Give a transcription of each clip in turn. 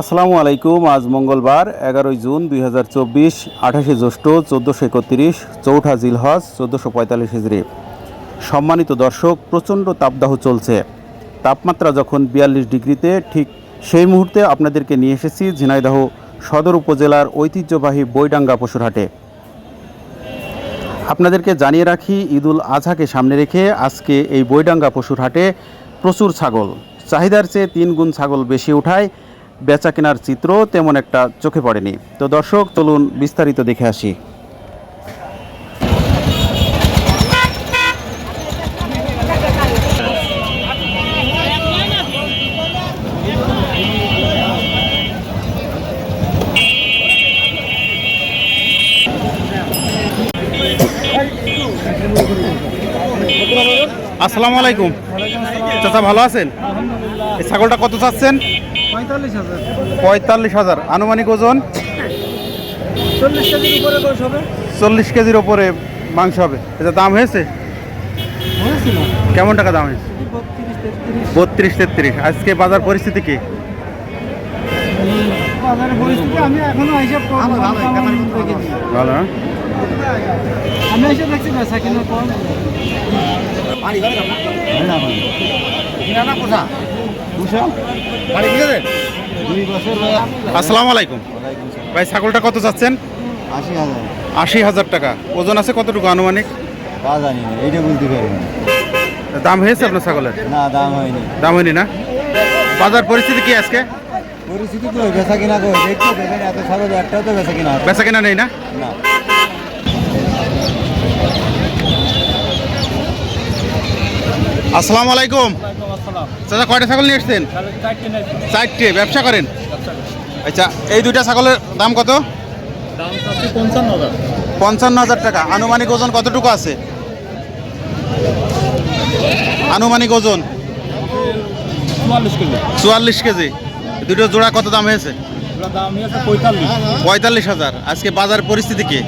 আসসালামু আলাইকুম, আজ মঙ্গলবার, এগারোই জুন দুই হাজার চব্বিশ, আঠাশে জ্যৈষ্ঠ, চোদ্দোশো একত্রিশ, চৌঠা জিলহজ, চোদ্দোশো পঁয়তাল্লিশ হিজড়ি সম্মানিত দর্শক, প্রচণ্ড তাপদাহ চলছে। তাপমাত্রা যখন বিয়াল্লিশ ডিগ্রিতে, ঠিক সেই মুহূর্তে আপনাদেরকে নিয়ে এসেছি ঝিনাইদহ সদর উপজেলার ঐতিহ্যবাহী বৈডাঙ্গা পশুরহাটে। আপনাদেরকে জানিয়ে রাখি, ঈদুল আজহাকে সামনে রেখে আজকে এই বৈডাঙ্গা পশুর হাটে প্রচুর ছাগল। চাহিদার চেয়ে তিন গুণ ছাগল বেশি উঠায় বেচা কেনার চিত্র তেমন একটা চোখে পড়েনি। তো দর্শক, চলুন বিস্তারিত দেখে আসি। আসসালামু আলাইকুম। চাচা ভালো আছেন? এই ছাগলটা কত চাচ্ছেন? পঁয়তাল্লিশ হাজার। আনুমানিক ওজন? চল্লিশ কেজির উপরে গোস হবে। চল্লিশ কেজির ওপরে মাংস হবে। এটা দাম হয়েছে? কেমন টাকা দাম হয়েছে? বত্রিশ তেত্রিশ। আজকে বাজার পরিস্থিতি কি? ভালো না আসসালামু আলাইকুম। ভাই ছাগলটা কত চাচ্ছেন? আশি হাজার। টাকা। ওজন আছে কতটুকু আনুমানিক? তা জানি না এইটা বলতে দাম হয়েছে আপনার ছাগলের? না দাম হয়নি। দাম হয়নি না? বাজার পরিস্থিতি কি আজকে? পরিস্থিতি তো বেচা কিনা করে দেখতে দেখেন এত ছাগল একটাও তো বেচা কিনা হবে বেচা কেনা নেই না? না। আসসালামু আলাইকুম। চাচা কয়টা ছাগল নিয়ে এসছেন? চারটে ব্যবসা করেন? আচ্ছা এই দুইটা ছাগলের দাম কত? পঞ্চান্ন হাজার। টাকা। আনুমানিক ওজন কতটুকু আছে? আনুমানিক ওজন? চুয়াল্লিশ কেজি। দুটো জোড়া কত দাম হয়েছে? পঁয়তাল্লিশ। হাজার। আজকে বাজার পরিস্থিতি কি?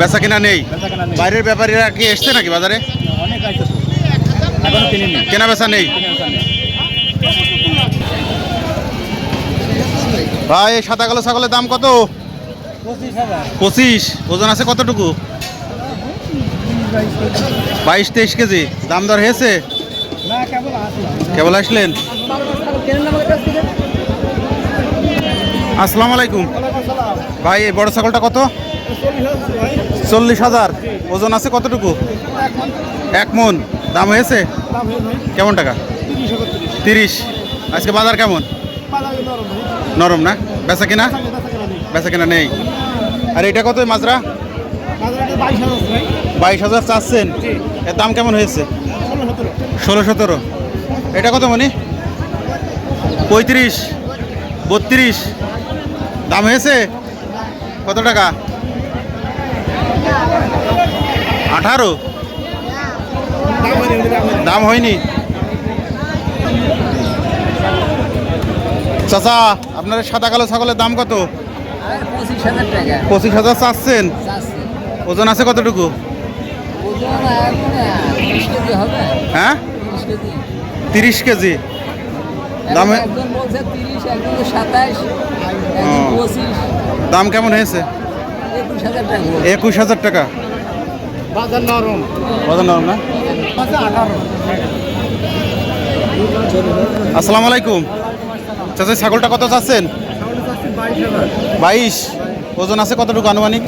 বেচা কেনা নেই? বাইরের ব্যাপারীরা কি এসছে নাকি বাজারে? অনেক কিনে বেচা নেই। ভাই, এই সাদা কালো ছাগলের দাম কত? পঁচিশ। ওজন আছে কতটুকু? বাইশ, তেইশ কেজি। দাম দর হয়েছে? কেবল আসলেন? আসসালামু আলাইকুম। ভাই, এই বড় ছাগলটা কত? চল্লিশ হাজার। ওজন আছে কতটুকু? এক মন। দাম হয়েছে? কেমন টাকা? তিরিশ। আজকে বাজার কেমন? নরম না? বেচা কিনা? বেচা কিনা নেই। আর এটা কত মাজরা? বাইশ হাজার চাচ্ছেন। এর দাম কেমন হয়েছে? ষোলো সতেরো। এটা কত মানে? পঁয়ত্রিশ। বত্রিশ। দাম হয়েছে? কত টাকা? আঠারো? দাম হয়নি। চাচা আপনার সাদা কালো ছাগলের দাম কত? পঁচিশ হাজার চাচ্ছেন। ওজন আছে কতটুকু? হ্যাঁ? তিরিশ কেজি। দামে- দাম কেমন হয়েছে? একুশ হাজার টাকা। বাজার নরম। বাজার নরম না? আসসালামু আলাইকুম। চাচা ছাগলটা কত চাচ্ছেন? বাইশ ওজন আছে কতটুকু আনুমানিক?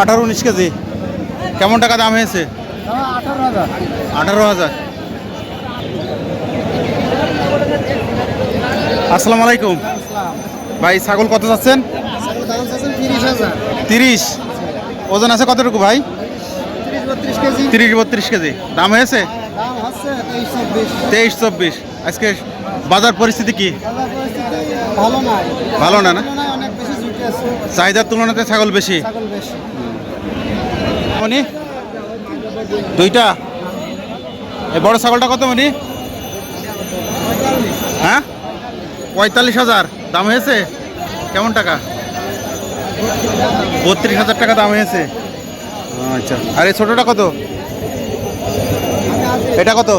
আঠারো। উনিশ কেজি কেমন টাকা দাম হয়েছে? আঠারো হাজার। আসসালামু আলাইকুম। ভাই ছাগল কত চাচ্ছেন? তিরিশ। ওজন আছে কতটুকু ভাই? তিরিশ বত্রিশ কেজি। দাম হয়েছে? তেইশ চব্বিশ। আজকে বাজার পরিস্থিতি কি? ভালো না না? চাহিদার তুলনাতে ছাগল বেশি? ছাগল বেশি। মনি দুইটা? এই বড় ছাগলটা কত মনি হ্যাঁ? পঁয়তাল্লিশ হাজার। দাম হয়েছে? কেমন টাকা? বত্রিশ হাজার টাকা দাম হয়েছে। আচ্ছা। আর এই ছোটোটা কত? এটা কত?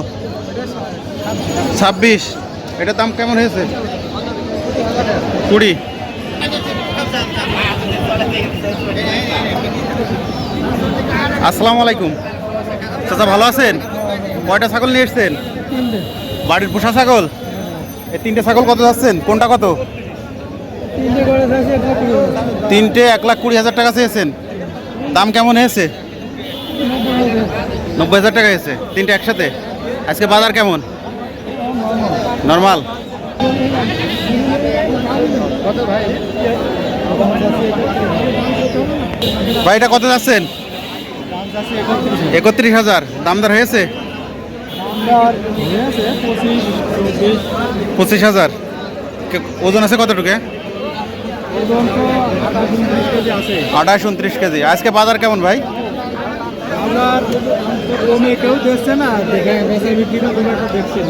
ছাব্বিশ। এটার দাম কেমন হয়েছে? কুড়ি। আসসালামু আলাইকুম। চাচা ভালো আছেন? কয়টা ছাগল নিয়ে এসছেন? বাড়ির পোষা ছাগল? এই তিনটে ছাগল কত যাচ্ছেন? কোনটা কত? তিনটে এক লাখ কুড়ি হাজার টাকা চেয়েছেন। দাম কেমন হয়েছে? নব্বই হাজার টাকা হয়েছে, তিনটে একসাথে। আজকে বাজার কেমন? নর্মাল। ভাই, এটা কত যাচ্ছেন? একত্রিশ হাজার। দামদার হয়েছে? পঁচিশ হাজার। ওজন আছে কতটুকু? আঠাশ উনত্রিশ কেজি। আজকে বাজার কেমন ভাই? কমে কেউ দেখছে না দেখে দেখছে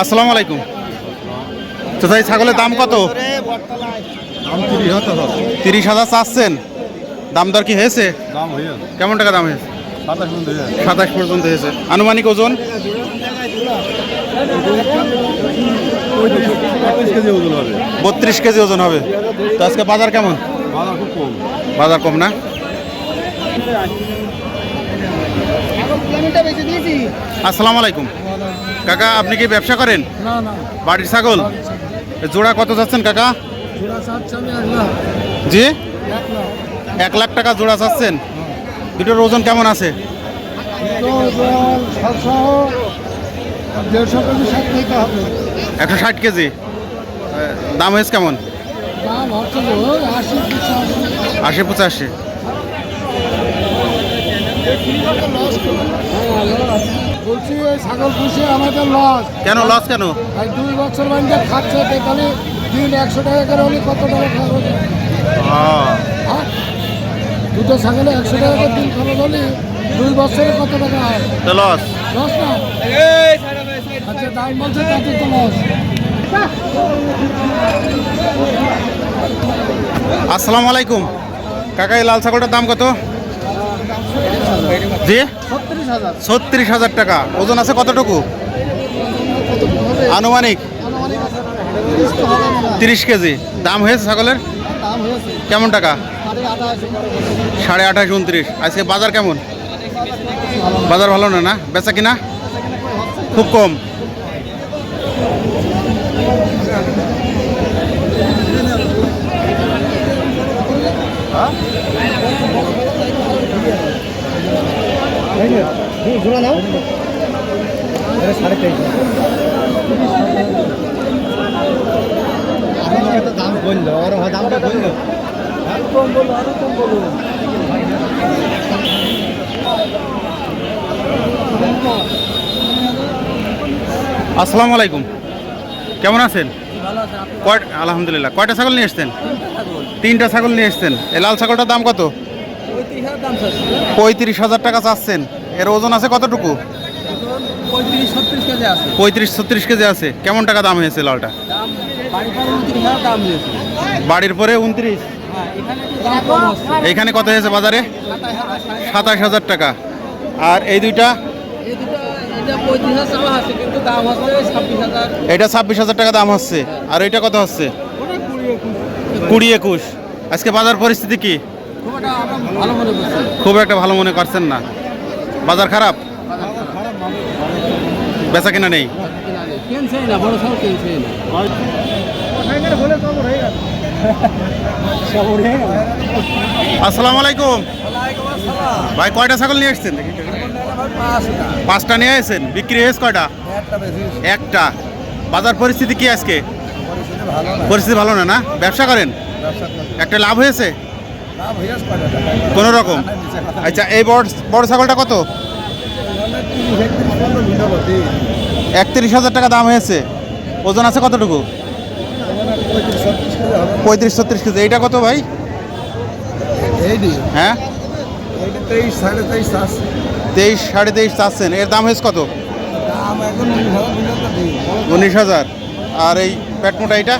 আসসালামু আলাইকুম। তো তাই ছাগলের দাম কত? তিরিশ হাজার চাচ্ছেন। দাম দর কি হয়েছে। কেমন টাকা দাম হয়েছে? সাতাশ পর্যন্ত হয়েছে। আনুমানিক ওজন? কেজি ওজন হবে। বত্রিশ কেজি ওজন হবে। তো আজকে বাজার কেমন? বাজার কম। বাজার কম না? আসসালামু আলাইকুম। কাকা আপনি কি ব্যবসা করেন? না না। বাড়ির ছাগল? জোড়া কত যাচ্ছেন কাকা? জি? এক লাখ টাকা জোড়া চাচ্ছেন? দুটোর ওজন কেমন আছে? একশো ষাট কেজি। দাম হয়েছে কেমন? আশি পঁচাশি। বলছি ওই ছাগল পুষে আমাদের লস। কেন লস কেন? আর দুই বছর বান্ধে খাচ্ছে তাহলে দিন একশো টাকা করে হলে কত টাকা খরচ দুটো ছাগলে একশো টাকা করে দিন খরচ হলে দুই বছরে কত টাকা হয়? লস। লস না? আচ্ছা দাম বলছে তাতে তো লস। আসসালামু আলাইকুম। কাকা এই লাল ছাগলটার দাম কত? জি? ছত্রিশ হাজার টাকা। ওজন আছে কতটুকু? আনুমানিক? তিরিশ কেজি। দাম হয়েছে ছাগলের? কেমন টাকা? সাড়ে আঠাশ উনত্রিশ। আজকে বাজার কেমন? বাজার ভালো না না? বেচা কিনা? খুব কম। দাম বলল আর দামটা বলল আসসালামু আলাইকুম। কেমন আছেন? কয় আলহামদুলিল্লাহ। কয়টা ছাগল নিয়ে এসছেন? তিনটা ছাগল নিয়ে এসছেন। এই লাল ছাগলটার দাম কত? পঁয়ত্রিশ হাজার টাকা চাচ্ছেন। এর ওজন আছে কতটুকু? পঁয়ত্রিশ ছত্রিশ কেজি আছে। পঁয়ত্রিশ ছত্রিশ কেজি আছে। কেমন টাকা দাম হয়েছে লালটা? বাড়ির পরে উনত্রিশ। এখানে কত হয়েছে বাজারে? সাতাশ হাজার টাকা। আর এই দুইটা? এটা ছাব্বিশ হাজার টাকা দাম হচ্ছে। আর এটা কত হচ্ছে? কুড়ি একুশ। আজকে বাজার পরিস্থিতি কি? খুব একটা ভালো মনে করছেন না। বাজার খারাপ? বেচা কিনা নেই? আসসালামু আলাইকুম। ভাই, কয়টা ছাগল নিয়ে এসছেন পাঁচটা নিয়ে এসেছেন বিক্রি হয়েছে কয়টা? একটা। বাজার পরিস্থিতি কি আজকে? পরিস্থিতি ভালো না না? ব্যবসা করেন? একটা লাভ হয়েছে? কোনো রকম। আচ্ছা এই বড় বড় ছাগলটা কত? একত্রিশ হাজার টাকা দাম হয়েছে। ওজন আছে কতটুকু? পঁয়ত্রিশ ছত্রিশ কেজি। এইটা কত ভাই? হ্যাঁ? তেইশ সাড়ে তেইশ চাচ্ছেন। এর দাম হয়েছে কত? হাজার উনিশ হাজার। আর এই প্যাটমোটা এইটা?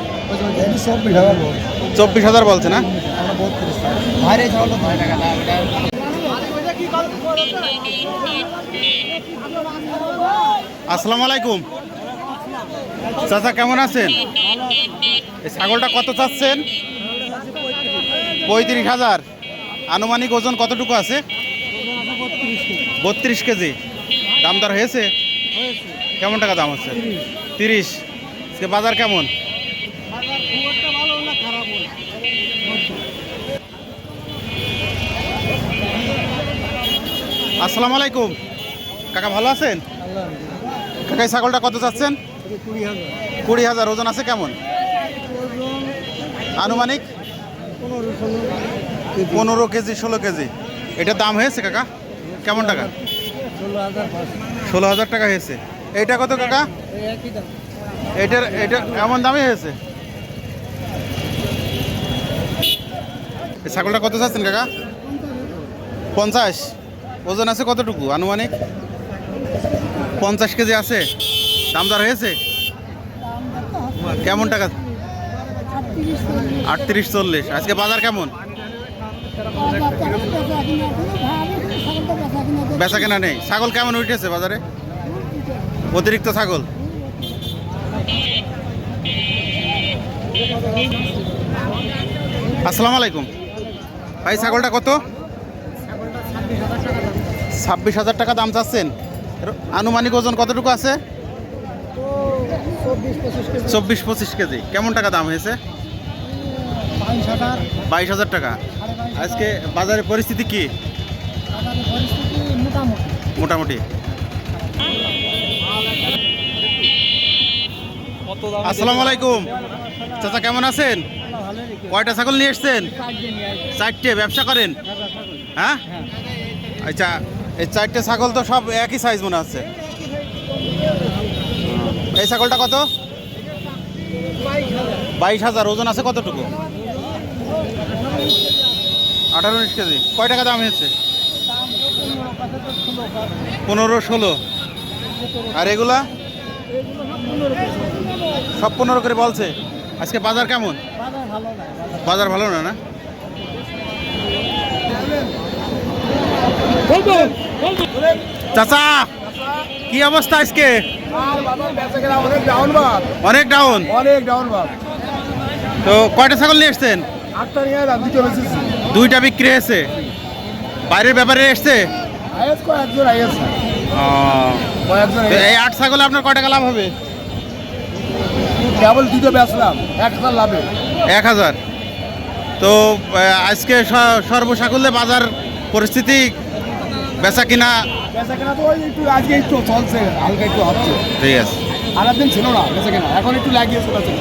চব্বিশ হাজার বলছে। না আমরা বত্রিশ বাইরে ছাগল ছয় টাকা দাম এটা আসসালামু আলাইকুম। চাচা, কেমন আছেন? এই ছাগলটা কত চাচ্ছেন? পঁয়ত্রিশ হাজার। আনুমানিক ওজন কতটুকু আছে? বত্রিশ কেজি। দাম দর হয়েছে? কেমন টাকা দাম হচ্ছে? তিরিশ। বাজার কেমন? আসসালামু আলাইকুম। কাকা ভালো আছেন? কাকা এই ছাগলটা কত চাচ্ছেন কুড়ি হাজার। ওজন আছে কেমন? আনুমানিক? পনেরো কেজি। ষোলো কেজি। এটার দাম হয়েছে কাকা? কেমন টাকা? ষোলো হাজার টাকা হয়েছে। এইটা কত কাকা? এটার এটা এমন দামই হয়েছে? এই ছাগলটা কত চাচ্ছেন কাকা? পঞ্চাশ। ওজন আছে কতটুকু? আনুমানিক? পঞ্চাশ কেজি আছে? দাম দর হয়েছে? কেমন টাকা? আটত্রিশ চল্লিশ। আজকে বাজার কেমন? বেচা কেনা নেই। ছাগল কেমন উঠেছে বাজারে? অতিরিক্ত ছাগল? আসসালামু আলাইকুম। ভাই, ছাগলটা কত? ছাব্বিশ হাজার টাকা দাম চাচ্ছেন। আনুমানিক ওজন কতটুকু আছে? চব্বিশ পঁচিশ কেজি। কেমন টাকা দাম হয়েছে? বাইশ হাজার টাকা। আজকে বাজারের পরিস্থিতি কি? মোটামুটি। আসসালামু আলাইকুম। চাচা, কেমন আছেন? কয়টা ছাগল নিয়ে এসছেন? চারটে। ব্যবসা করেন? হ্যাঁ? আচ্ছা এই চারটে ছাগল তো সব একই সাইজ মনে হচ্ছে। এই ছাগলটা কত? বাইশ হাজার ওজন আছে কতটুকু? আঠারো উনিশ কেজি। কয় টাকা দাম হয়েছে? পনেরো ষোলো। আর এগুলা? সব পনেরো করে বলছে। আজকে বাজার কেমন? বাজার ভালো না না? চাচা, কি অবস্থা আজকে? অনেক ডাউন অনেক ডাউন তো কয়টা ছাগল নিয়ে এসছেন? দুইটা বিক্রি হয়েছে। বাইরের ব্যাপারে এসছে? এই আট ছাগলে আপনার কয় লাভ হবে? কেবল দুটো বেচলাম এক হাজার। লাভে এক হাজার তো আজকে সর্বসাকুল্যে বাজার পরিস্থিতি বেচা কিনা? বেচা কেনা তো ওই একটু আজকে একটু চলছে হালকা একটু হচ্ছে ঠিক আছে। আর একদিন ছিল না বেচা কেনা এখন একটু লাগিয়ে চলেছে